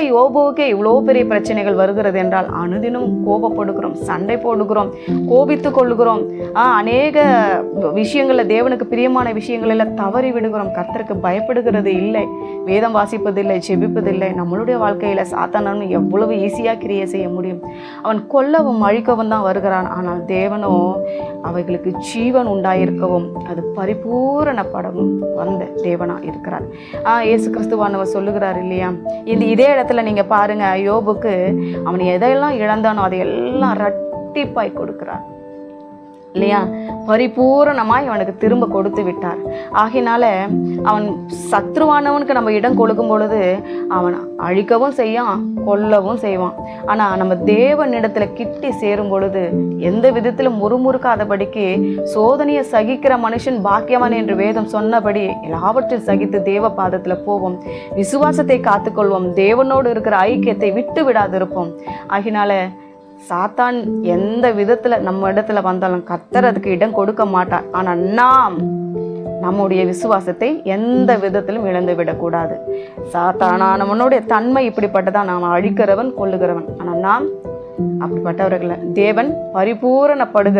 யோபுவுக்கே இவ்வளோ பெரிய பிரச்சனைகள் வருகிறது என்றால் அனுதினம் கோபப்படுகிறோம் சண்டை போடுகிறோம் கோபித்து கொள்கிறோம் அநேக விஷயங்களில் தேவனுக்கு பிரியமான விஷயங்களில் தவறி விடுகிறோம். கர்த்தருக்கு பயப்படுகிறது இல்லை வேதம் வாசிப்பதில்லை செபிப்பதில்லை நம்மளுடைய வாழ்க்கையில் சாத்தானு எவ்வளவு ஈஸியாக கிரியை செய்ய முடியும்? அவன் கொல்லவும் அழிக்கவும் தான் வருகிறான். ஆனால் தேவனோ அவைகளுக்கு ஜீவன் உண்டாயிருக்கவும் அது பரிபூரணப்படவும் வந்த தேவனா இருக்கிறார். ஆ இயேசு கிறிஸ்துவானவர் சொல்லுகிறார் இல்லையா? இந்த இதே நேரத்தில் நீங்கள் பாருங்கள் யோபுக்கு அவன் எதையெல்லாம் இழந்தானோ அதையெல்லாம் ரட்டிப்பாய் கொடுக்குறான். இல்லையா? பரிபூரணமாய் அவனுக்கு திரும்ப கொடுத்து விட்டார். ஆகினால அவன் சத்ருவானவனுக்கு நம்ம இடம் கொடுக்கும் பொழுது அவன் அழிக்கவும் செய்யான் கொல்லவும் செய்வான். ஆனால் நம்ம தேவனிடத்தில் கிட்டி சேரும் பொழுது எந்த விதத்திலும் முறுமுறுக்காதபடிக்கு சோதனையை சகிக்கிற மனுஷன் பாக்கியவான் என்று வேதம் சொன்னபடி எல்லாவற்றையும் சகித்து தேவ பாதத்தில் போவோம். விசுவாசத்தை காத்துக்கொள்வோம். தேவனோடு இருக்கிற ஐக்கியத்தை விட்டு விடாதிருப்போம். ஆகினால சாத்தான் எந்த விதத்துல நம்ம இடத்துல வந்தாலும் கத்தர் அதுக்கு இடம் கொடுக்க மாட்டார். ஆனால் நாம் நம்முடைய விசுவாசத்தை எந்த விதத்திலும் இழந்து விடக்கூடாது. சாத்தானானவனுடைய தன்மை இப்படிப்பட்டதான் நாம் அழிக்கிறவன் கொல்லுகிறவன். ஆனால் நாம் அப்படிப்பட்டவர்களை தேவன் பரிபூரணப்படுகிற